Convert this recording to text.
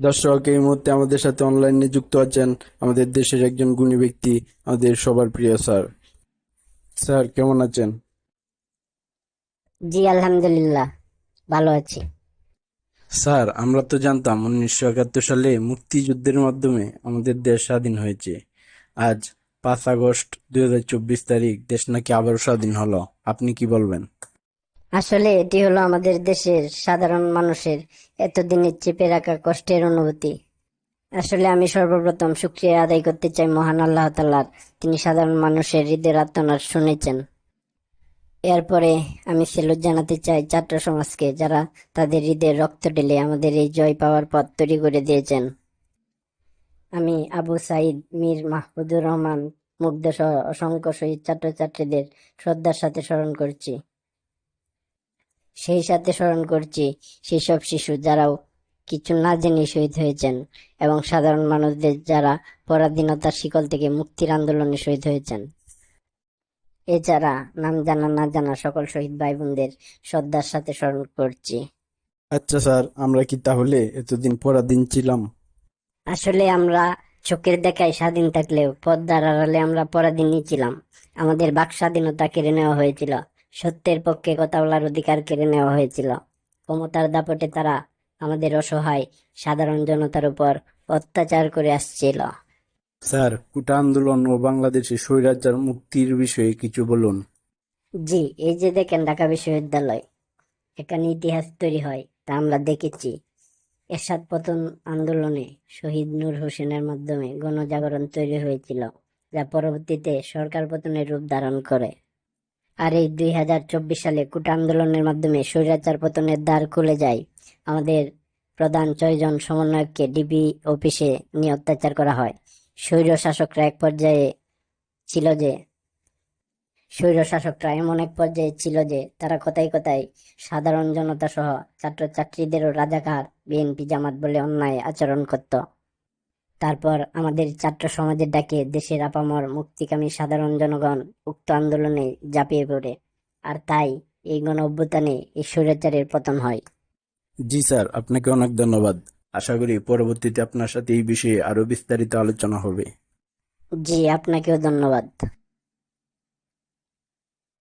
দর্শক এই মুহূর্তে আমাদের সাথে অনলাইনে যুক্ত আছেন আমাদের দেশের একজন গুণী ব্যক্তি আমাদের সবার প্রিয় স্যার। স্যার কেমন আছেন? জি আলহামদুলিল্লাহ ভালো আছি। স্যার আমরা তো জানতাম উনিশশো একাত্তর সালে মুক্তিযুদ্ধের মাধ্যমে আমাদের দেশ স্বাধীন হয়েছে। আজ পাঁচ আগস্ট দুই হাজার চব্বিশ তারিখ দেশ নাকি আবারও স্বাধীন হলো আপনি কি বলবেন? আসলে এটি হলো আমাদের দেশের সাধারণ মানুষের এতদিনের চেপে রাখা কষ্টের অনুভূতি। আসলে আমি সর্বপ্রথম শুক্রিয়া আদায় করতে চাই মহান আল্লাহ তাল্লার তিনি সাধারণ মানুষের হৃদয়ের আত্মনাদ শুনেছেন। এরপরে আমি সেলুট জানাতে চাই ছাত্র সমাজকে, যারা তাদের হৃদয়ে রক্ত ঢেলে আমাদের এই জয় পাওয়ার পথ তৈরি করে দিয়েছেন। আমি আবু সাইদ মীর মাহমুদুর রহমান মুগ্ধ সহ অসংখ্য শহীদ ছাত্রছাত্রীদের শ্রদ্ধার সাথে স্মরণ করছি। সেই সাথে স্মরণ করছি সেই সব শিশু যারাও কিছু না জেনে শহীদ হয়েছেন এবং সাধারণ মানুষদের যারা পরাধীনতার শিকল থেকে মুক্তির আন্দোলনে শহীদ হয়েছেন। এছাড়া নাম জানা না জানা সকল শহীদ ভাই বোনদের শ্রদ্ধার সাথে স্মরণ করছি। আচ্ছা স্যার আমরা কি তাহলে এতদিন পরাধীন ছিলাম? আসলে আমরা চোখের দেখায় স্বাধীন থাকলেও পদ্মার আড়ালে আমরা পরাধীনই ছিলাম। আমাদের বাক স্বাধীনতা কেড়ে নেওয়া হয়েছিল। সত্যের পক্ষে কথা বলার অধিকার কেড়ে নেওয়া হয়েছিল। ক্ষমতার দাপটে তারা আমাদের অসহায় সাধারণ জনতার উপর অত্যাচার করে আসছিল। স্যার কুটা আন্দোলন ও বাংলাদেশের স্বৈরাচার মুক্তির বিষয়ে কিছু বলুন। জি এই যে দেখেন ঢাকা বিশ্ববিদ্যালয়। এখানে ইতিহাস তৈরি হয় তা আমরা দেখেছি। এরশাদ পতন আন্দোলনে শহীদ নূর হোসেনের মাধ্যমে গণজাগরণ তৈরি হয়েছিল যা পরবর্তীতে সরকার পতনের রূপ ধারণ করে। আর এই দুই হাজার চব্বিশ সালে কুটা আন্দোলনের মাধ্যমে স্বৈরাচার পতনের দ্বার খুলে যায়। আমাদের প্রধান ছয়জন সমন্বয়ককে ডিবি অফিসে নিয়ে অত্যাচার করা হয়। স্বৈর শাসকরা এক পর্যায়ে ছিল যে, স্বৈর শাসকরা এমন এক পর্যায়ে ছিল যে, তারা কথায় কথায় সাধারণ জনতা সহ ছাত্রছাত্রীদেরও রাজাকার, বিএনপি জামাত বলে অন্যায় আচরণ করত। তারপর আমাদের ছাত্র সমাজের ডাকে দেশের আপামর মুক্তিকামী সাধারণ জনগণ উক্ত আন্দোলনে ঝাঁপিয়ে পড়ে। আর তাই এই গণ অভ্যুত্থানে এই স্বৈরাচারের পতন হয়। জি স্যার আপনাকে অনেক ধন্যবাদ। আশা করি পরবর্তীতে আপনার সাথে এই বিষয়ে আরও বিস্তারিত আলোচনা হবে। জি আপনাকেও ধন্যবাদ।